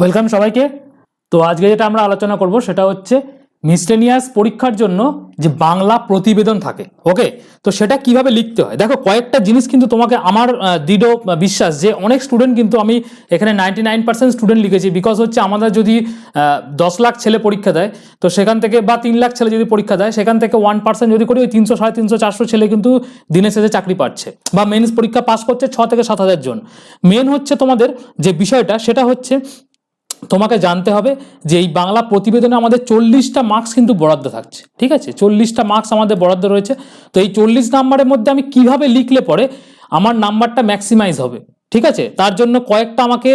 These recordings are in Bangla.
ওয়েলকাম সবাইকে। তো আজকে যেটা আমরা আলোচনা করব সেটা হচ্ছে মিসলেনিয়াস পরীক্ষার জন্য যে বাংলা প্রতিবেদন থাকে ওকে তো সেটা কীভাবে লিখতে হয়? দেখো, কয়েকটা জিনিস কিন্তু তোমাকে আমার দৃঢ় বিশ্বাস যে অনেক স্টুডেন্ট কিন্তু আমি এখানে নাইনটি নাইন পার্সেন্ট স্টুডেন্ট লিখেছি বিকজ হচ্ছে আমাদের যদি দশ লাখ ছেলে পরীক্ষা দেয়, তো সেখান থেকে বা তিন লাখ ছেলে যদি পরীক্ষা দেয়, সেখান থেকে ওয়ান পার্সেন্ট যদি করি ওই তিনশো, সাড়ে তিনশো, চারশো ছেলে কিন্তু দিনের শেষে চাকরি পাচ্ছে বা মেন্স পরীক্ষা পাস করছে ছ থেকে সাত হাজার জন। মেন হচ্ছে তোমাদের যে বিষয়টা, সেটা হচ্ছে তোমাকে জানতে হবে যে এই বাংলা প্রতিবেদনে আমাদের চল্লিশটা মার্কস কিন্তু বরাদ্দ থাকছে, ঠিক আছে? চল্লিশটা মার্কস আমাদের বরাদ্দ রয়েছে। তো এই চল্লিশ নাম্বারের মধ্যে আমি কীভাবে লিখলে পরে আমার নাম্বারটা ম্যাক্সিমাইজ হবে? ঠিক আছে? তার জন্য কয়েকটা আমাকে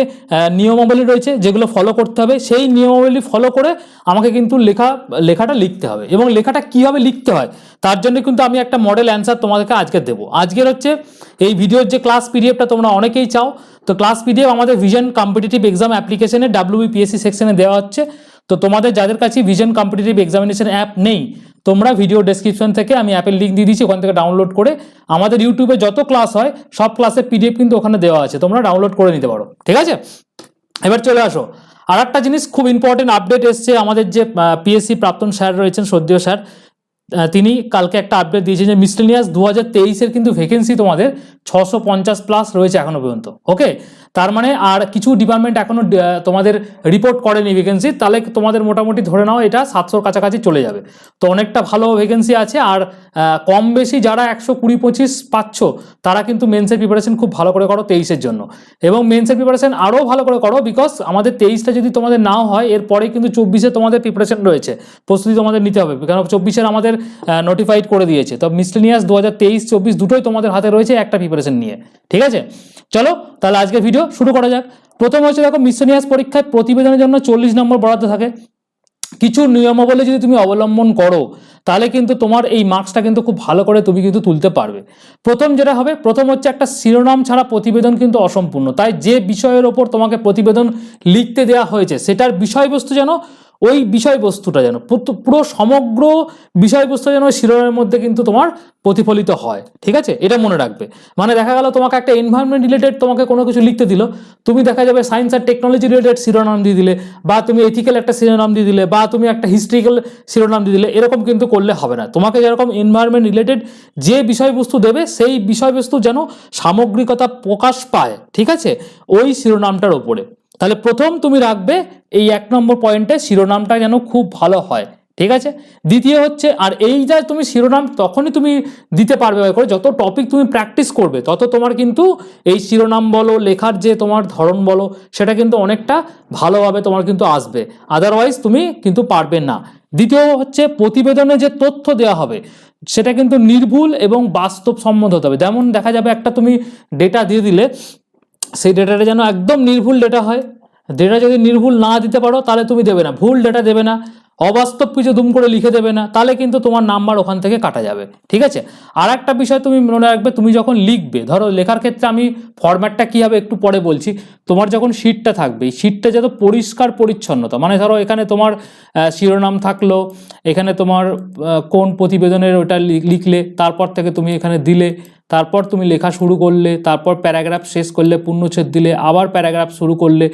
নিয়মাবলী রয়েছে যেগুলো ফলো করতে হবে। সেই নিয়মাবলী ফলো করে আমাকে কিন্তু লেখা, লেখাটা লিখতে হবে। এবং লেখাটা কীভাবে লিখতে হয়? তার জন্য কিন্তু আমি একটা মডেল অ্যান্সার তোমাদেরকে আজকে দেবো। আজকের হচ্ছে এই ভিডিওর যে ক্লাস পিডিএফটা তোমরা অনেকেই চাও, তো ক্লাস পিডিএফ আমাদের ভিশন কম্পিটিটিভ এক্সাম অ্যাপ্লিকেশনে ডাব্লিউবিপিএসসি সেকশনে দেওয়া হচ্ছে। তো তোমাদের যাদের কাছে ভিশন কম্পিটিটিভ এক্সামিনেশন অ্যাপ নেই, তোমরা ভিডিও ডেসক্রিপশন থেকে আমি অ্যাপের লিঙ্ক দিয়ে দিচ্ছি ওখান থেকে ডাউনলোড করে আমাদের ইউটিউবে যত ক্লাস হয়, সব ক্লাসের পিডিএফ কিন্তু ওখানে দেওয়া আছে, তোমরা ডাউনলোড করে নিতে পারো, ঠিক আছে? এবার চলে আসো আর একটা জিনিস খুব ইম্পর্টেন্ট আপডেট এসছে, আমাদের যে পিএসসি প্রাক্তন স্যার রয়েছেন সদ্য স্যার তিনি কালকে একটা আপডেট দিয়েছেন যে মিসলেনিয়াস দু হাজার তেইশের কিন্তু ভ্যাকেন্সি তোমাদের ছশো পঞ্চাশ প্লাস রয়েছে এখনও পর্যন্ত ওকে তার মানে আর কিছু ডিপার্টমেন্ট এখনও তোমাদের রিপোর্ট করেনি ভ্যাকেন্সি তাহলে তোমাদের মোটামুটি ধরে নাও এটা সাতশোর কাছাকাছি চলে যাবে। তো অনেকটা ভালো ভ্যাকেন্সি আছে আর কম বেশি যারা একশো কুড়ি পঁচিশ পাচ্ছ, তারা কিন্তু মেন্সের প্রিপারেশন খুব ভালো করে করো তেইশের জন্য। এবং মেন্সের প্রিপারেশন আরও ভালো করে করো বিকজ আমাদের তেইশটা যদি তোমাদের নাও হয় এরপরে কিন্তু চব্বিশে তোমাদের প্রিপারেশন রয়েছে। প্রস্তুতি তোমাদের নিতে হবে কারণ চব্বিশের আমাদের নোটিফাইড করে দিয়েছে। তো মিসলেনিয়াস দু হাজার তেইশ, চব্বিশ দুটোই তোমাদের হাতে রয়েছে, একটা নিয়ে। ঠিক আছে? চলো, তাহলে আজকে ভিডিও শুরু করা যাক। প্রথম হচ্ছে দেখো মিসলেনিয়াস পরীক্ষায় প্রতিবেদনের জন্য চল্লিশ নম্বর বরাদ্দ থাকে। কিছু নিয়মাবলী যদি তুমি অবলম্বন করো, তাহলে কিন্তু তোমার এই মার্কসটা কিন্তু খুব ভালো করে তুমি কিন্তু তুলতে পারবে। প্রথম যেটা হবে, প্রথম হচ্ছে একটা শিরোনাম ছাড়া প্রতিবেদন কিন্তু অসম্পূর্ণ। তাই যে বিষয়ের ওপর তোমাকে প্রতিবেদন লিখতে দেওয়া হয়েছে, সেটার বিষয়বস্তু যেন ওই বিষয়বস্তুটা যেন, পুরো- সমগ্র বিষয়বস্তু যেন ওই শিরোনামের মধ্যে কিন্তু তোমার প্রতিফলিত হয়, ঠিক আছে? এটা মনে রাখবে। মানে দেখা গেল তোমাকে একটা এনভায়রনমেন্ট রিলেটেড তোমাকে কোনো কিছু লিখতে দিল, তুমি দেখা যাবে সায়েন্স আর টেকনোলজি রিলেটেড শিরোনাম দিয়ে দিলে, বা তুমি এথিক্যাল একটা শিরোনাম দিয়ে দিলে, বা তুমি একটা হিস্ট্রিক্যাল শিরোনাম দিয়ে দিলে, এরকম কিন্তু করলে হবে না। তোমাকে যেরকম এনভায়রনমেন্ট রিলেটেড যে বিষয়বস্তু দেবে, সেই বিষয়বস্তু যেন সামগ্রিকতা প্রকাশ পায়, ঠিক আছে? ওই শিরোনামটার ওপরে। তাহলে প্রথম তুমি রাখবে এই এক নম্বর পয়েন্টে শিরোনামটা যেন খুব ভালো হয়, ঠিক আছে? দ্বিতীয় হচ্ছে, আর এই যা তুমি শিরোনাম তখনই তুমি দিতে পারবে করে, যত টপিক তুমি প্র্যাকটিস করবে, তত তোমার কিন্তু এই শিরোনাম বলো, লেখার যে তোমার ধরন বলো, সেটা কিন্তু অনেকটা ভালোভাবে তোমার কিন্তু আসবে। আদারওয়াইজ তুমি কিন্তু পারবে না। দ্বিতীয় হচ্ছে, প্রতিবেদনে যে তথ্য দেওয়া হবে, সেটা কিন্তু নির্ভুল এবং বাস্তবসম্মত হতে হবে। যেমন দেখা যাবে, একটা তুমি ডেটা দিয়ে দিলে সেই ডেটাটা যেন একদম নির্ভুল ডেটা হয়। ডেটা যদি নির্ভুল না দিতে পারো, তাহলে তুমি দেবে না। ভুল ডেটা দেবে না। অবাস্তব কিছু দুম করে লিখে দেবে না। তাহলে কিন্তু তোমার নাম্বার ওখান থেকে কাটা যাবে। ঠিক আছে? আর একটা বিষয় তুমি মনে রাখবে, তুমি যখন লিখবে, ধরো লেখার ক্ষেত্রে আমি ফরম্যাটটা কী হবে একটু পরে বলছি। তোমার যখন শিটটা থাকবে শিটটা যত পরিষ্কার পরিচ্ছন্নতা মানে ধরো এখানে তোমার শিরোনাম থাকল, এখানে তোমার কোন প্রতিবেদনের ওটা লিখলে, তারপর থেকে তুমি এখানে দিলে তারপর তুমি লেখা শুরু করলে, তারপর প্যারাগ্রাফ শেষ করলে, পূর্ণচ্ছেদ দিলে, আবার প্যারাগ্রাফ শুরু করলে।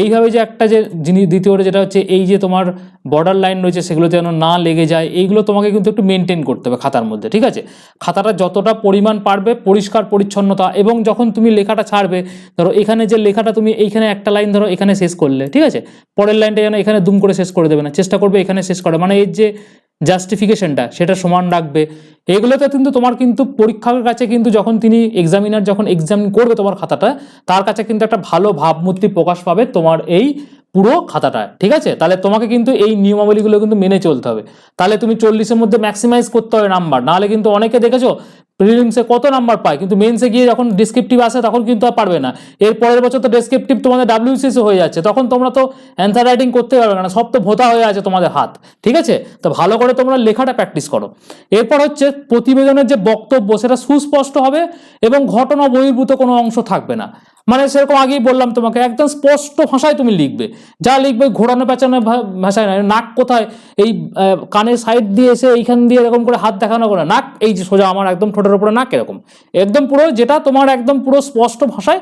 এইভাবে যে একটা যে জিনিস দ্বিতীয়টা যেটা হচ্ছে এই যে তোমার বর্ডার লাইন রয়েছে, সেগুলো যেন না লেগে যায়, এইগুলো তোমাকে কিন্তু একটু মেনটেন করতে হবে খাতার মধ্যে, ঠিক আছে? খাতাটা যতটা পরিমাণ পারবে, পরিষ্কার, পরিচ্ছন্নতা, এবং যখন তুমি লেখাটা ছাড়বে, ধরো এখানে যে লেখাটা তুমি এইখানে একটা লাইন ধরো, এখানে শেষ করলে, ঠিক আছে? পরের লাইনটা যেন এখানে দুম করে শেষ করে দেবে না, চেষ্টা করবে এখানে শেষ করে মানে এর যে জাস্টিফিকেশনটা সেটা সমান রাখবে। এগুলোতে কিন্তু তোমার কিন্তু পরীক্ষকের কাছে কিন্তু যখন তিনি এক্সামিনার যখন এক্সাম করবে তোমার খাতাটা, তার কাছে কিন্তু একটা ভালো ভাবমূর্তি প্রকাশ পাবে তোমার এই পুরো খাতাটা, ঠিক আছে? তাহলে তোমাকে কিন্তু এই নিয়মাবলীগুলো কিন্তু মেনে চলতে হবে। তাহলে তুমি চল্লিশের মধ্যে ম্যাক্সিমাইজ করতে হবে নাম্বার নাহলে কিন্তু অনেকে দেখেছ প্রিলিমসে কত নাম্বার পায়? কিন্তু মেন্সে গিয়ে যখন ডিসক্রিপটিভ আসে, তখন কিন্তু আর পারবে না। এর পরের বছর তো ডিসক্রিপটিভ তোমাদের ডাব্লিউসিসি হয়ে যাচ্ছে। তখন তোমরা তো অ্যান্সার রাইটিং করতে পারবে না, সব তো ভোতা হয়ে আছে তোমাদের হাত। ঠিক আছে? তো ভালো করে তোমরা লেখাটা প্র্যাকটিস করো। এরপর হচ্ছে প্রতিবেদনের যে বক্তব্য, সেটা সুস্পষ্ট হবে এবং ঘটনা বহির্ভূত কোনো অংশ থাকবে না। মানে সেরকম আগেই বললাম তোমাকে, একদম স্পষ্ট ভাষায় তুমি লিখবে। যা লিখবে ঘোরানো পেঁচানো ভাষায় নয়, নাক কোথায় এই কানের সাইড দিয়ে এসে এইখান দিয়ে এরকম করে হাত দেখানো করে, নাক এই যে সোজা আমার একদম ঠোঁটের উপরে নাক এরকম। একদম পুরো যেটা তোমার একদম পুরো স্পষ্ট ভাষায়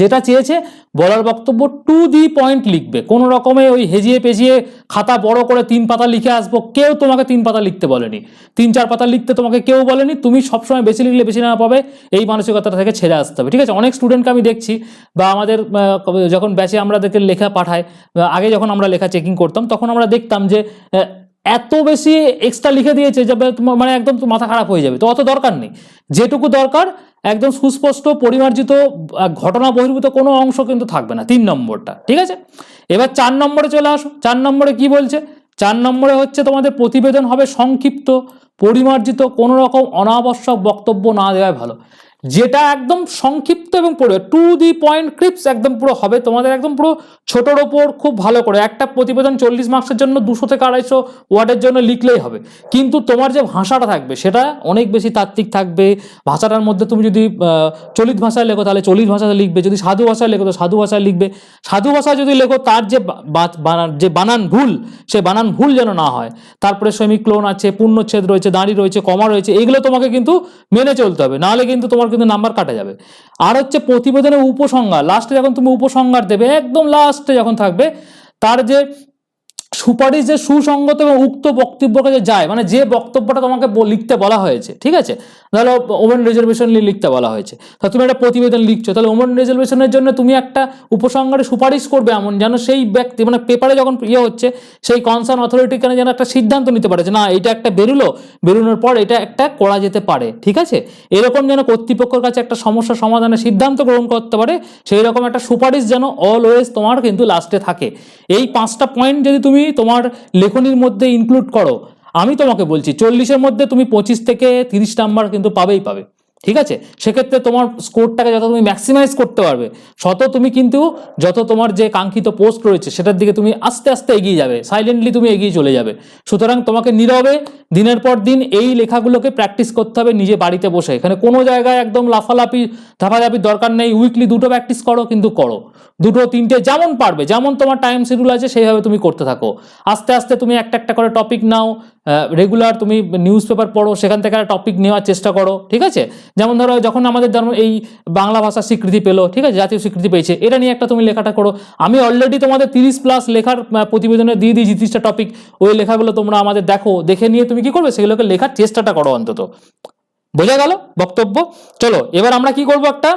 যেটা চেয়েছে বলার বক্তব্য টু দি পয়েন্ট লিখবে। কোনো রকমে ওই হেজিয়ে পেজিয়ে খাতা বড় করে তিন পাতা লিখে আসব, কেউ তোমাকে তিন পাতা লিখতে বলেনি। তিন, চার পাতা লিখতে তোমাকে কেউ বলেনি, তুমি সবসময় বেশি লিখলে বেশি না পাবে, এই মানসিকতাটা থেকে ছেড়ে আসতে হবে। ঠিক আছে, অনেক স্টুডেন্টকে আমি দেখছি বা আমাদের যখন ব্যাচে আমাদেরকে লেখা পাঠায় আগে যখন আমরা লেখা চেকিং করতাম, তখন আমরা দেখতাম যে এত বেশি এক্সট্রা লিখে দিয়েছে যে মানে একদম মাথা খারাপ হয়ে যাবে। তো অত দরকার নেই। যেটুকু দরকার একদম সুস্পষ্ট, পরিমার্জিত ঘটনা বহির্ভূত কোনো অংশ কিন্তু থাকবে না, তিন নম্বরটা, ঠিক আছে? এবার চার নম্বরে চলে আসো, চার নম্বরে কি বলছে? চার নম্বরে হচ্ছে তোমাদের প্রতিবেদন হবে সংক্ষিপ্ত, পরিমার্জিত, কোনো রকম অনাবশ্যক বক্তব্য না দেওয়াই ভালো। যেটা একদম সংক্ষিপ্ত এবং পুরো টু দি পয়েন্ট ক্রিপস একদম পুরো হবে। তোমাদের একদম পুরো ছোটোর ওপর খুব ভালো করে, একটা প্রতিবেদন চল্লিশ মার্কসের জন্য দুশো থেকে আড়াইশো ওয়ার্ডের জন্য লিখলেই হবে। কিন্তু তোমার যে ভাষাটা থাকবে, সেটা অনেক বেশি তাত্ত্বিক থাকবে। ভাষাটার মধ্যে তুমি যদি চলিত ভাষায় লেখো, তাহলে চলিত ভাষায় লিখবে। যদি সাধু ভাষায় লেখো, তো সাধু ভাষায় লিখবে। সাধু ভাষায় যদি লেখো, তার যে বানান যে বানান ভুল, সে বানান ভুল যেন না হয়। তারপরে সেমিক্লোন আছে পূর্ণচ্ছেদ রয়েছে, দাঁড়ি রয়েছে, কমা রয়েছে, এগুলো তোমাকে কিন্তু মেনে চলতে হবে। নাহলে কিন্তু তোমার কিন্তু নাম্বার কাটা যাবে। আর হচ্ছে প্রতিবেদনের উপসংহার লাস্টে যখন তুমি উপসংহার দেবে, একদম লাস্টে যখন থাকবে, তার যে সুপারিশ, যে সুসঙ্গত এবং উক্ত বক্তব্যকে যে যায় মানে যে বক্তব্যটা তোমাকে লিখতে বলা হয়েছে, ঠিক আছে? ধরো ওমেন রিজার্ভেশন নিয়ে লিখতে বলা হয়েছে। তা তুমি একটা প্রতিবেদন লিখছো, তাহলে ওমেন রিজার্ভেশনের জন্য তুমি একটা উপসংহারে সুপারিশ করবে এমন যেন সেই ব্যক্তি মানে পেপারে যখন ইয়ে হচ্ছে, সেই কনসার্ন অথরিটি কেন যেন একটা সিদ্ধান্ত নিতে পারে যে, না, এটা একটা বেরুলো, বেরোনোর পর এটা একটা করা যেতে পারে। ঠিক আছে? এরকম যেন কর্তৃপক্ষের কাছে একটা সমস্যা সমাধানের সিদ্ধান্ত গ্রহণ করতে পারে সেই রকম একটা সুপারিশ যেন অলওয়েজ তোমার কিন্তু লাস্টে থাকে। এই পাঁচটা পয়েন্ট যদি তুমি তোমার লেখনির মধ্যে ইনক্লুড করো আমি তোমাকে বলছি চল্লিশের মধ্যে তুমি পঁচিশ থেকে তিরিশ নাম্বার কিন্তু পাবেই পাবে। ঠিক আছে? সেক্ষেত্রে তোমার স্কোরটাকে যত তুমি ম্যাক্সিমাইজ করতে পারবে, শত তুমি কিন্তু যত তোমার যে কাঙ্ক্ষিত পোস্ট রয়েছে, সেটার দিকে তুমি আস্তে আস্তে এগিয়ে যাবে সাইলেন্টলি তুমি এগিয়ে চলে যাবে। সুতরাং তোমাকে নীরবে দিনের পর দিন এই লেখাগুলোকে প্র্যাকটিস করতে হবে নিজে বাড়িতে বসে। এখানে কোনো জায়গায় একদম লাফালাফি, ধাপাধাপির দরকার নেই উইকলি দুটো প্র্যাকটিস করো কিন্তু করো। দুটো, তিনটে যেমন পারবে, যেমন তোমার টাইম শিডিউল আছে, সেইভাবে তুমি করতে থাকো। আস্তে আস্তে তুমি একটা একটা করে টপিক নাও রেগুলার তুমি নিউজ পেপার পড়ো, সেখান থেকে একটা টপিক নেওয়ার চেষ্টা করো, ঠিক আছে? যেমন ধরো যখন আমাদের ধর্ম এই বাংলা ভাষার স্বীকৃতি পেল, ঠিক আছে, জাতীয় স্বীকৃতি পেয়েছে, এটা নিয়ে একটা তুমি লেখাটা করো। আমি অলরেডি তোমাদের তিরিশ প্লাস লেখার প্রতিবেদনে দিয়ে দিয়েছি তিরিশটা টপিক ওই লেখাগুলো তোমরা আমাদের দেখো, দেখে নিয়ে তুমি কি করবে? সেগুলোকে লেখার চেষ্টাটা করো অন্তত। বোঝা গেল বক্তব্য? চলো, এবার আমরা কি করব একটা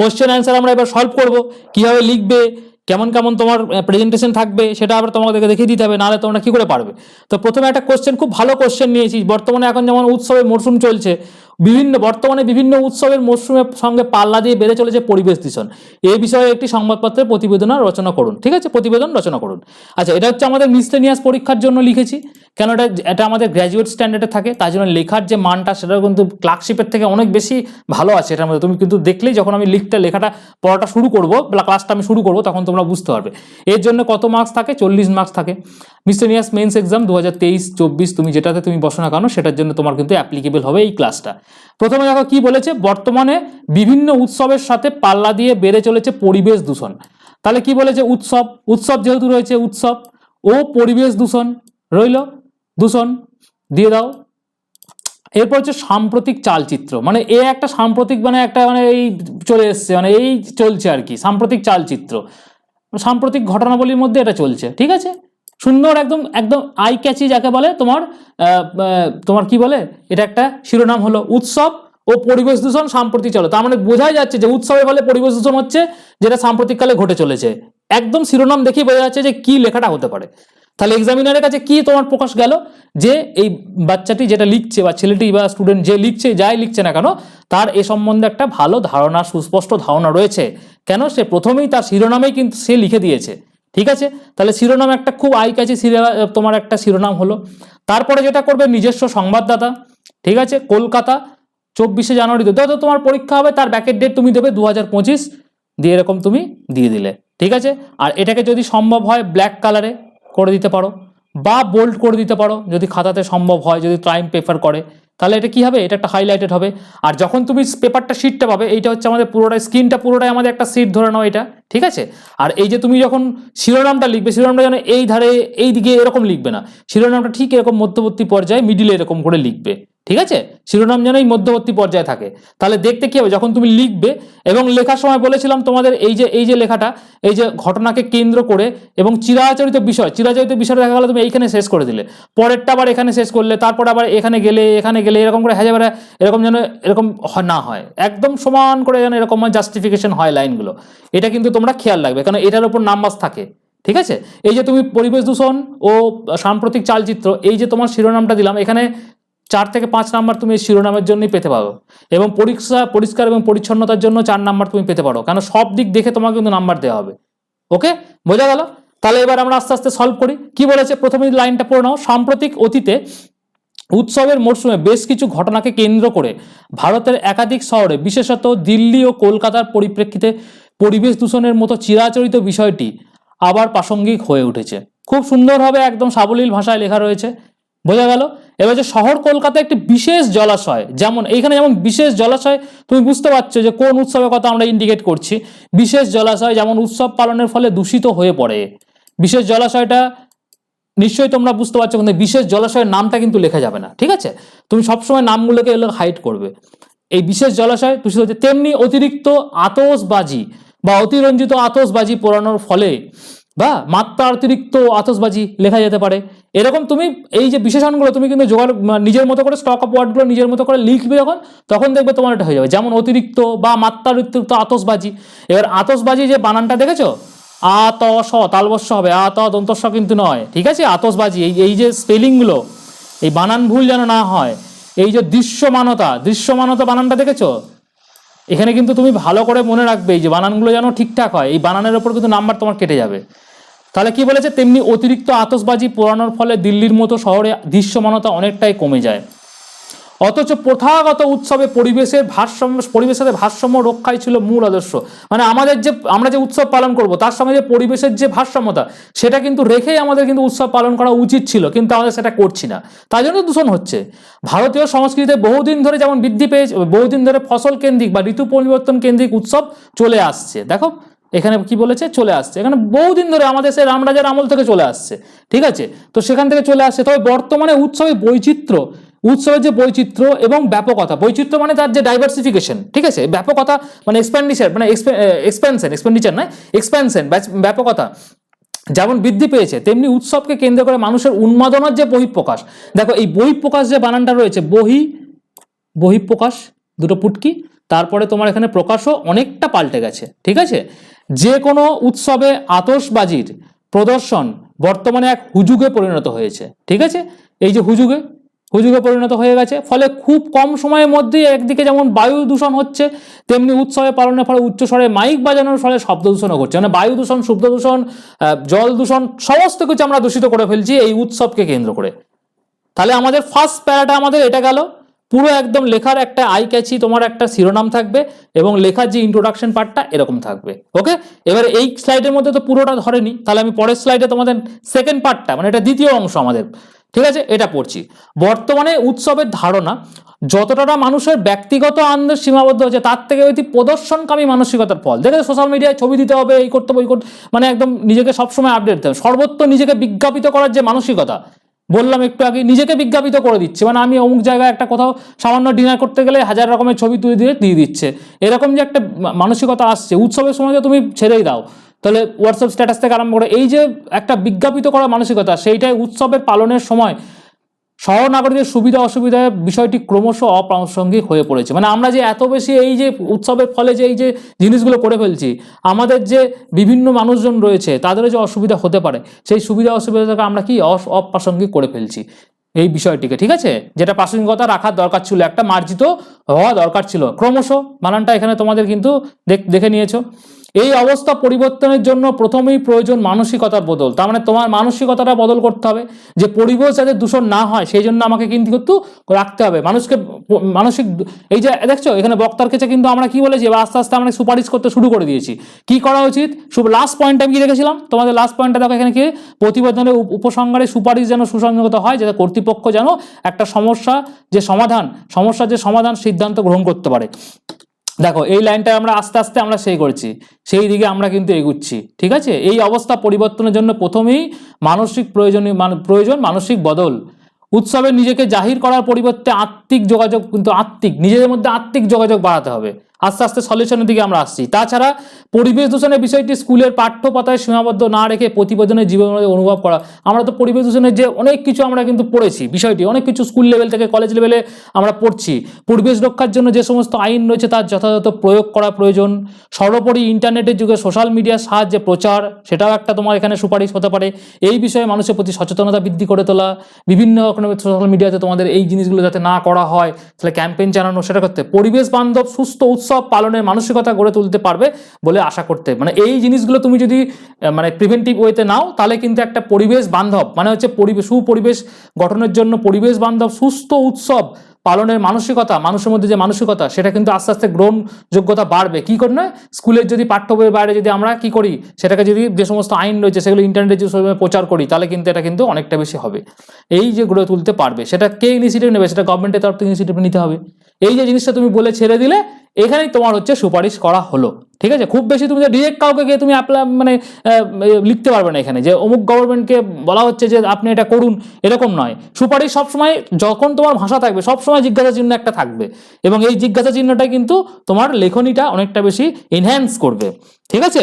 কোশ্চেন অ্যান্সার আমরা এবার সলভ করব, কীভাবে লিখবে, কেমন কেমন তোমার প্রেজেন্টেশন থাকবে, সেটা আবার তোমাদেরকে দেখিয়ে দিতে হবে, নাহলে তোমরা কি করে পারবে? তো প্রথমে একটা কোশ্চেন খুব ভালো কোশ্চেন নিয়েছি, বর্তমানে এখন যেমন উৎসবে মরশুম চলছে বিভিন্ন, বর্তমানে বিভিন্ন উৎসবের মরশুমের সঙ্গে পাল্লা দিয়ে বেড়ে চলেছে পরিবেশ দূষণ। এই বিষয়ে একটি সংবাদপত্রের প্রতিবেদন রচনা করুন, ঠিক আছে? প্রতিবেদন রচনা করুন। আচ্ছা এটা হচ্ছে আমাদের মিসলেনিয়াস পরীক্ষার জন্য লিখেছি। কেন এটা এটা আমাদের গ্র্যাজুয়েট স্ট্যান্ডার্ডে থাকে, তার জন্য লেখার যে মানটা, সেটা কিন্তু ক্লার্কশিপের থেকে অনেক বেশি ভালো আছে এটার মধ্যে। তুমি কিন্তু দেখলেই যখন আমি লিখতে, লেখাটা পড়াটা শুরু করব ক্লাসটা আমি শুরু করব, তখন তোমরা বুঝতে পারবে। এর জন্য কত মার্কস থাকে? চল্লিশ মার্কস থাকে। মিসলেনিয়াস মেন্স এক্সাম দু হাজার তেইশ, চব্বিশ, তুমি যেটাতে তুমি বসো না কেন, সেটার জন্য তোমার কিন্তু অ্যাপ্লিকেবল হবে এই ক্লাসটা প্রথমে দেখো কি বলেছে? বর্তমানে বিভিন্ন উৎসবের সাথে পাল্লা দিয়ে বেড়ে চলেছে পরিবেশ দূষণ। তাহলে কি বলেছে? উৎসব উৎসব যেহেতু রয়েছে উৎসব, ও পরিবেশ দূষণ রইল। দূষণ দিয়ে দাও। এরপর হচ্ছে সাম্প্রতিক চালচিত্র। মানে এ একটা সাম্প্রতিক মানে একটা মানে এই চলে এসছে মানে এই চলছে আর কি, সাম্প্রতিক চালচিত্র। সাম্প্রতিক ঘটনাবলীর মধ্যে এটা চলছে, ঠিক আছে? সুন্দর একদম একদম আই ক্যাচি যাকে বলে, তোমার তোমার কি বলে? এটা একটা শিরোনাম হলো উৎসব ও পরিবেশ দূষণ সাম্প্রতিক চলো। তার মানে বোঝাই যাচ্ছে যে উৎসবের ফলে পরিবেশ দূষণ হচ্ছে, যেটা সাম্প্রতিককালে ঘটে চলেছে। একদম শিরোনাম দেখেই বোঝা যাচ্ছে যে কি লেখাটা হতে পারে। তাহলে এক্সামিনারের কাছে কি তোমার প্রকাশ গেল? যে এই বাচ্চাটি যেটা লিখছে বা ছেলেটি বা স্টুডেন্ট যে লিখছে, যাই লিখছে না কেন, তার এ সম্বন্ধে একটা ভালো ধারণা, সুস্পষ্ট ধারণা রয়েছে। কেন? সে প্রথমেই তার শিরোনামেই কিন্তু সে লিখে দিয়েছে। ঠিক আছে? তাহলে শিরোনাম একটা খুব আই কাছে তোমার একটা শিরোনাম হলো। তারপরে যেটা করবে নিজস্ব সংবাদদাতা, ঠিক আছে? কলকাতা, চব্বিশে জানুয়ারিতে যত তোমার পরীক্ষা হবে, তার ব্যাকের ডেট তুমি দেবে দু হাজার পঁচিশ, দিয়ে এরকম তুমি দিয়ে দিলে, ঠিক আছে? আর এটাকে যদি সম্ভব হয় ব্ল্যাক কালারে করে দিতে পারো, বা বোল্ড করে দিতে পারো, যদি খাতাতে সম্ভব হয়, যদি টাইম পেপার করে। তাহলে এটা কি হবে? এটা একটা হাইলাইটেড হবে। আর যখন তুমি পেপারটা শিটটা পাবে, এইটা হচ্ছে আমাদের পুরোটাই স্ক্রিনটা পুরোটাই আমাদের একটা সিট ধরে নাও এটা, ঠিক আছে? আর এই যে তুমি যখন শিরোনামটা লিখবে, শিরোনামটা যেন এই ধারে, এই দিকে এরকম লিখবে না, শিরোনামটা ঠিক এরকম মধ্যবর্তী পর্যায়ে মিডিলে এরকম করে লিখবে। ঠিক আছে? শিরোনাম যেন এই মধ্যবর্তী পর্যায়ে থাকে। তাহলে দেখতে কি হবে? যখন তুমি লিখবে, এবং লেখার সময় বলেছিলাম তোমাদের এই যে এই যে লেখাটা, এই যে ঘটনাকে কেন্দ্র করে এবং চিরাচরিত বিষয় চিরাচরিত বিষয় দেখা গেলো তুমি এইখানে শেষ করে দিলে। পরেরটা আবার এখানে শেষ করলে, তারপর আবার এখানে গেলে এখানে গেলে, এরকম করে হাজার এরকম যেন, এরকম না হয়। একদম সমান করে যেন এরকম জাস্টিফিকেশন হয় লাইনগুলো। এটা কিন্তু তোমরা খেয়াল রাখবে কারণ এটার উপর নাম্বার থাকে। ঠিক আছে? এই যে তুমি পরিবেশ দূষণ ও সাম্প্রতিক চালচিত্র, এই যে তোমার শিরোনামটা দিলাম, এখানে চার থেকে পাঁচ নাম্বার তুমি এই শিরোনামের জন্যই পেতে পারো। এবং পরীক্ষা, পরিষ্কার এবং পরিচ্ছন্নতার জন্য চার নাম্বার তুমি পেতে পারো। কারণ সব দিক দেখে তোমাকে কিন্তু নাম্বার দেওয়া হবে। ওকে? বোঝা গেল? তাহলে এবার আমরা আস্তে আস্তে সলভ করি। কি বলেছে? প্রথমে লাইনটা পড়ে নাও। সাম্প্রতিক অতীতে উৎসবের মরশুমে বেশ কিছু ঘটনাকে কেন্দ্র করে ভারতের একাধিক শহরে, বিশেষত দিল্লি ও কলকাতার পরিপ্রেক্ষিতে পরিবেশ দূষণের মতো চিরাচরিত বিষয়টি আবার প্রাসঙ্গিক হয়ে উঠেছে। খুব সুন্দরভাবে একদম সাবলীল ভাষায় লেখা রয়েছে। বোঝা গেল? এবার যে শহর কলকাতা একটি বিশেষ জলাশয়, যেমন এইখানে যেমন বিশেষ জলাশয়, তুমি বুঝতে পারছ যে কোন উৎসবের কথা আমরা ইন্ডিকেট করছি। বিশেষ জলাশয় যেমন উৎসব পালনের ফলে দূষিত হয়ে পড়ে। বিশেষ জলাশয়টা নিশ্চয়ই তোমরা বুঝতে পারছ, কিন্তু বিশেষ জলাশয়ের নামটা কিন্তু লেখা যাবে না, ঠিক আছে? তুমি সবসময় নামগুলোকে এগুলো হাইড করবে। এই বিশেষ জলাশয় দূষিত হচ্ছে, তেমনি অতিরিক্ত আতসবাজি বা অতিরঞ্জিত আতসবাজি পোড়ানোর ফলে বা মাত্রা অতিরিক্ত আতসবাজি লেখা যেতে পারে। এরকম তুমি এই যে বিশেষণগুলো তুমি কিন্তু জোগাড় নিজের মতো করে স্টক অফ ওয়ার্ডগুলো নিজের মতো করে লিখবে যখন, তখন দেখবে তোমার এটা হয়ে যাবে। যেমন অতিরিক্ত বা মাত্রার অতিরিক্ত আতসবাজি। এবার আতসবাজি যে বানানটা দেখেছ? আ ত স তালবস্য হবে। আ ত দন্তস্ব কিন্তু নয়, ঠিক আছে? আতসবাজি, এই এই যে স্পেলিংগুলো এই বানান ভুল যেন না হয়, এই যে দৃশ্যমানতা দৃশ্যমানতা বানানটা দেখেছ? এখানে কিন্তু তুমি ভালো করে মনে রাখবে, এই যে বানানগুলো যেন ঠিকঠাক হয়, এই বানানের ওপর কিন্তু নাম্বার তোমার কেটে যাবে। তাহলে কি বলেছে? তেমনি অতিরিক্ত আতসবাজি পোড়ানোর ফলে দিল্লির মতো শহরে দৃশ্যমানতা অনেকটাই কমে যায়। অথচ প্রথাগত উৎসবে পরিবেশের ভারসাম্য পরিবেশের ভারসাম্য রক্ষাই ছিল মূল আদর্শ। মানে আমাদের যে, আমরা যে উৎসব পালন করব, তার সঙ্গে যে পরিবেশের যে ভারসাম্যতা, সেটা কিন্তু রেখেই আমাদের কিন্তু উৎসব পালন করা উচিত ছিল, কিন্তু আমাদের সেটা করছি না। তাই জন্য দূষণ হচ্ছে। ভারতীয় সংস্কৃতিতে বহুদিন ধরে যেমন বৃদ্ধি পেয়েছে বহুদিন ধরে ফসল কেন্দ্রিক বা ঋতু পরিবর্তন কেন্দ্রিক উৎসব চলে আসছে। দেখো এখানে কি বলেছে? চলে আসছে। এখানে বহুদিন ধরে আমাদের সেই রামরাজার আমল থেকে চলে আসছে। ঠিক আছে? তো সেখান থেকে চলে আসছে। তবে বর্তমানে উৎসবে বৈচিত্র্য, উৎসবের যে বৈচিত্র্য এবং ব্যাপকতা, বৈচিত্র্য মানে তার যে ডাইভার্সিফিকেশন ঠিক আছে? ব্যাপকতা মানে এক্সপেন্ডিচার মানে এক্সপেনশন এক্সপেন্ডিচার নয় এক্সপেনশন ব্যাপকতা যেমন বৃদ্ধি পেয়েছে, তেমনি উৎসবকে কেন্দ্র করে মানুষের উন্মাদনার যে বহিঃপ্রকাশ। দেখো, এই বহিঃপ্রকাশ যে বানানটা রয়েছে, বহি, বহিঃপ্রকাশ, দুটো পুটকি, তারপরে তোমার এখানে প্রকাশও অনেকটা পাল্টে গেছে। ঠিক আছে? যে কোনো উৎসবে আতশবাজির প্রদর্শন বর্তমানে এক হুজুগে পরিণত হয়েছে, ঠিক আছে? এই যে হুজুগে হুজুগে পরিণত হয়ে গেছে, ফলে খুব কম সময়ের মধ্যেই একদিকে যেমন বায়ু দূষণ হচ্ছে, তেমনি উৎসবে পালনের ফলে উচ্চস্বরে মাইক বাজানোর ফলে শব্দ দূষণও ঘটছে। মানে বায়ু দূষণ শব্দ দূষণ জল দূষণ, সমস্ত কিছু আমরা দূষিত করে ফেলছি এই উৎসবকে কেন্দ্র করে। তাহলে আমাদের ফার্স্ট প্যারাটা আমাদের এটা গেল। পুরো একদম লেখার একটা আই ক্যাচি তোমার একটা শিরোনাম থাকবে এবং লেখার যে ইন্ট্রোডাকশন পার্টটা এরকম থাকবে ওকে এবার এই স্লাইডের মধ্যে তো পুরোটা ধরেনি, তাহলে আমি পরের স্লাইডে তোমাদের সেকেন্ড পার্টটা মানে এটা দ্বিতীয় অংশ আমাদের, ঠিক আছে? এটা পড়ছি। বর্তমানে উৎসবের ধারণা, যতটা মানুষের ব্যক্তিগত আনন্দের সীমাবদ্ধ হচ্ছে তার থেকে অতি প্রদর্শনকামী মানসিকতার ফল। দেখে সোশ্যাল মিডিয়ায় ছবি দিতে হবে, এই করতে হবে, ওই করতে মানে একদম নিজেকে সবসময় আপডেট দিতে হবে। সর্বত্র নিজেকে বিজ্ঞাপিত করার যে মানসিকতা বললাম একটু আগে, নিজেকে বিজ্ঞাপিত করে দিচ্ছে। মানে আমি অমুক জায়গায় একটা কোথাও সামান্য ডিনার করতে গেলে হাজার রকমের ছবি তুলে দিয়ে দিয়ে দিচ্ছে। এরকম যে একটা মানসিকতা আসছে, উৎসবের সময় তো তুমি ছেড়েই দাও। তাহলে হোয়াটসঅ্যাপ স্ট্যাটাস থেকে আরম্ভ করে, এই যে একটা বিজ্ঞাপিত করা মানসিকতা, সেইটাই উৎসবের পালনের সময় শহরনাগরিকদের সুবিধা অসুবিধায় বিষয়টি ক্রমশ অপ্রাসঙ্গিক হয়ে পড়েছে। মানে আমরা যে এত বেশি এই যে উৎসবের ফলে যে এই যে জিনিসগুলো করে ফেলছি, আমাদের যে বিভিন্ন মানুষজন রয়েছে, তাদেরও যে অসুবিধা হতে পারে, সেই সুবিধা অসুবিধাটাকে আমরা কি অপ্রাসঙ্গিক করে ফেলছি এই বিষয়টিকে, ঠিক আছে? যেটা প্রাসঙ্গিকতা রাখার দরকার ছিল, একটা মার্জিত হওয়া দরকার ছিল। ক্রমশ বানানটা এখানে তোমাদের কিন্তু দেখে নিয়েছো। এই অবস্থা পরিবর্তনের জন্য প্রথমেই প্রয়োজন মানসিকতার বদল। তার মানে তোমার মানসিকতাটা বদল করতে হবে। যে পরিবেশ যাতে দূষণ না হয়, সেই জন্য আমাকে কিন্তু একটু রাখতে হবে। মানুষকে, মানসিক এই যে, দেখছ, এখানে বক্তার কাছে কিন্তু আমরা কি বলেছি, এবার আস্তে আস্তে আমরা সুপারিশ করতে শুরু করে দিয়েছি। কি করা উচিত? লাস্ট পয়েন্ট আমি কি রেখেছিলাম? তোমাদের লাস্ট পয়েন্টটা দেখো এখানে কি? প্রতিবেদনের উপ- উপসংহারে সুপারিশ যেন সুসংগত হয়, যাতে কর্তৃপক্ষ যেন একটা সমস্যা যে সমাধান, সমস্যার যে সমাধান সিদ্ধান্ত গ্রহণ করতে পারে। দেখো, এই লাইনটা আমরা আস্তে আস্তে আমরা সেই করছি, সেই দিকে আমরা কিন্তু এগুচ্ছি, ঠিক আছে? এই অবস্থা পরিবর্তনের জন্য প্রথমেই মানসিক প্রয়োজনীয় প্রয়োজন মানসিক বদল। উৎসবে নিজেকে জাহির করার পরিবর্তে আত্মিক যোগাযোগ, কিন্তু আত্মিক, নিজেদের মধ্যে আত্মিক যোগাযোগ বাড়াতে হবে। আস্তে আস্তে সলিউশনের দিকে আমরা আসছি। তাছাড়া পরিবেশ দূষণের বিষয়টি স্কুলের পাঠ্যপাতায় সীমাবদ্ধ না রেখে প্রতিবেদনের জীবনে অনুভব করা। আমরা তো পরিবেশ দূষণের যে অনেক কিছু আমরা কিন্তু পড়েছি, বিষয়টি, অনেক কিছু স্কুল লেভেল থেকে কলেজ লেভেলে আমরা পড়ছি। পরিবেশ রক্ষার জন্য যে সমস্ত আইন রয়েছে তার যথাযথ প্রয়োগ করা প্রয়োজন। সর্বোপরি ইন্টারনেটের যুগে সোশ্যাল মিডিয়ার সাহায্যে প্রচার, সেটাও একটা তোমার এখানে সুপারিশ হতে পারে। এই বিষয়ে মানুষের প্রতি সচেতনতা বৃদ্ধি করে তোলা। বিভিন্ন রকমের সোশ্যাল মিডিয়াতে তোমাদের এই জিনিসগুলো যাতে না করা হয়, তাহলে ক্যাম্পেইন চালানো, সেটা করতে। পরিবেশ বান্ধব, সুস্থ উৎসব পালনের মানসিকতা গড়ে তুলতে পারবে বলে আশা করতে। মানে এই জিনিসগুলো তুমি যদি মানে প্রিভেন্টিভ ওয়েতে নাও, তাহলে কিন্তু একটা পরিবেশ বান্ধব মানে হচ্ছে পরিবেশ, সুপরিবেশ গঠনের জন্য পরিবেশ বান্ধব, সুস্থ উৎসব পালনের মানসিকতা, মানুষের মধ্যে যে মানসিকতা, সেটা কিন্তু আস্তে আস্তে গ্রহণযোগ্যতা বাড়বে। কি করে স্কুলের যদি পাঠ্য বইয়ের বাইরে যদি আমরা কি করি, সেটাকে যদি যে সমস্ত আইন রয়েছে, সেগুলো ইন্টারনেটে যে প্রচার করি, তাহলে কিন্তু এটা কিন্তু অনেকটা বেশি হবে। এই যে গড়ে তুলতে পারবে, সেটা কে ইনিশিয়েটিভ নেবে? সেটা গভর্নমেন্টের তরফ থেকে ইনিশিয়েটিভ নিতে হবে। এই যে জিনিসটা তুমি বলে ছেড়ে দিলে এখানেই তোমার হচ্ছে সুপারিশ করা হলো। ঠিক আছে? খুব বেশি তুমি যে ডিরেক্ট কাউকে গিয়ে তুমি অ্যাপ্লাই মানে লিখতে পারবে না এখানে। যে অমুক গভর্নমেন্টকে বলা হচ্ছে যে আপনি এটা করুন, এরকম নয়। সুপারিশ সবসময় যখন তোমার ভাষা থাকবে, সবসময় জিজ্ঞাসা চিহ্ন একটা থাকবে। এবং এই জিজ্ঞাসা চিহ্নটা কিন্তু তোমার লেখনীটা অনেকটা বেশি এনহ্যান্স করবে। ঠিক আছে?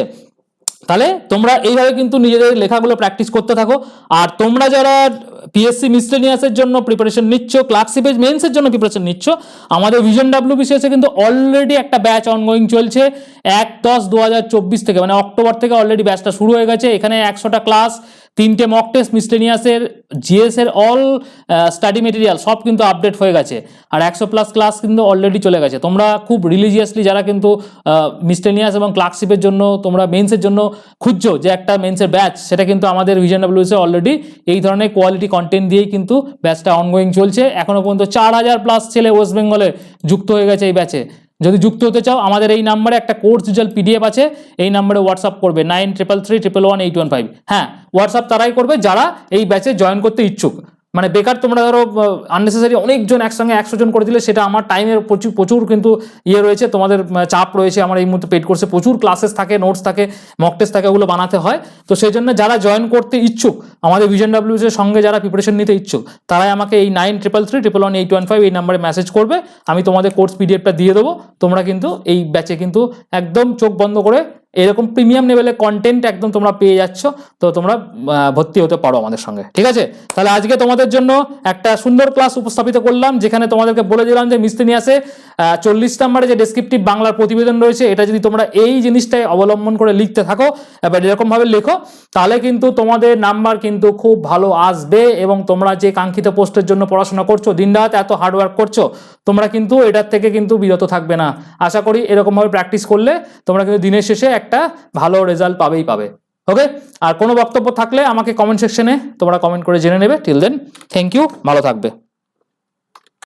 তাহলে তোমরা এইভাবে কিন্তু নিজেদের লেখাগুলো প্র্যাকটিস করতে থাকো। আর তোমরা যারা পিএসসি মিসলেনিয়াসের জন্য প্রিপারেশন নিচ্ছ ক্লার্কশিপের মেন্সের জন্য প্রিপারেশন নিচ্ছ। আমাদের ভিশন ডাব্লিউ বিসিএসে কিন্তু অলরেডি একটা ব্যাচ অনগোয়িং চলছে, এক দশ দু থেকে মানে অক্টোবর থেকে অলরেডি ব্যাচটা শুরু হয়ে গেছে। এখানে একশোটা ক্লাস তিনটে মক টেস্ট মিসলেনিয়াসের জিএস এর অল স্টাডি মেটেরিয়াল সব কিন্তু আপডেট হয়ে গেছে। আর একশো প্লাস ক্লাস কিন্তু অলরেডি চলে গেছে। তোমরা খুব রিলিজিয়াসলি যারা কিন্তু মিসলেনিয়াস এবং ক্লার্কশিপের জন্য, তোমরা মেন্সের জন্য খুঁজছো যে একটা মেন্সের ব্যাচ সেটা কিন্তু আমাদের ভিশন ডাব্লিউসে অলরেডি এই ধরনের কোয়ালিটি কন্টেন্ট দিয়েই কিন্তু ব্যাচটা অনগোয়িং চলছে। এখনও পর্যন্ত চার হাজার প্লাস ছেলে ওয়েস্ট বেঙ্গলে যুক্ত হয়ে গেছে এই ব্যাচে যদি যুক্ত হতে চাও, আমাদের এই নাম্বারে একটা কোর্স রিজাল্ট পিডিএফ আছে, এই নাম্বারে হোয়াটসঅ্যাপ করবে nine triple three triple one eight one five হ্যাঁ হোয়াটসঅ্যাপ তারাই করবে যারা এই ব্যাচে জয়েন করতে ইচ্ছুক। মানে বেকার তোমরা ধরো আননেসেসারি অনেকজন একসঙ্গে একশো জন করে দিলে সেটা আমার টাইমের প্রচুর প্রচুর কিন্তু ইয়ে রয়েছে, তোমাদের চাপ রয়েছে, আমার এই মুহূর্তে পেড কোর্সে প্রচুর ক্লাসেস থাকে নোটস থাকে মক টেস্ট থাকে, ওগুলো বানাতে হয়। তো সেই জন্য যারা জয়েন করতে ইচ্ছুক, আমাদের ভিশন ডাব্লিউস এর সঙ্গে যারা প্রিপারেশন নিতে ইচ্ছুক, তারাই আমাকে এই nine triple three triple one eight one five এই নাম্বারে মেসেজ করবে। আমি তোমাদের কোর্স পিডিএফটা দিয়ে দেবো। তোমরা কিন্তু এই ব্যাচে কিন্তু একদম চোখ বন্ধ করে এরকম প্রিমিয়াম লেভেলের কন্টেন্ট একদম তোমরা পেয়ে যাচ্ছ, তো তোমরা ভর্তি হতে পারো আমাদের সঙ্গে, ঠিক আছে? তাহলে আজকে তোমাদের জন্য একটা সুন্দর ক্লাস উপস্থাপিত করলাম, যেখানে তোমাদেরকে বলে দিলাম যে মিস্তেনিয়াসে চল্লিশ নম্বরে যে ডেসক্রিপটিভ বাংলার প্রতিবেদন রয়েছে, এটা যদি তোমরা এই জিনিসটাই অবলম্বন করে লিখতে থাকো, এবার এরকমভাবে লেখো, তাহলে কিন্তু তোমাদের নাম্বার কিন্তু খুব ভালো আসবে এবং তোমরা যে কাঙ্ক্ষিত পোস্টের জন্য পড়াশোনা করছ দিনরাত এত হার্ডওয়ার্ক করছ, তোমরা কিন্তু এটার থেকে কিন্তু বিরত থাকবে না। আশা করি এরকমভাবে প্র্যাকটিস করলে তোমরা কিন্তু দিনের শেষে একটা ভালো রেজাল্ট পাবেই পাবে। ওকে আর কোনো বক্তব্য থাকলে আমাকে কমেন্ট সেকশনে তোমরা কমেন্ট করে জেনে নেবে। টিল দেন থ্যাংক ইউ ভালো থাকবে।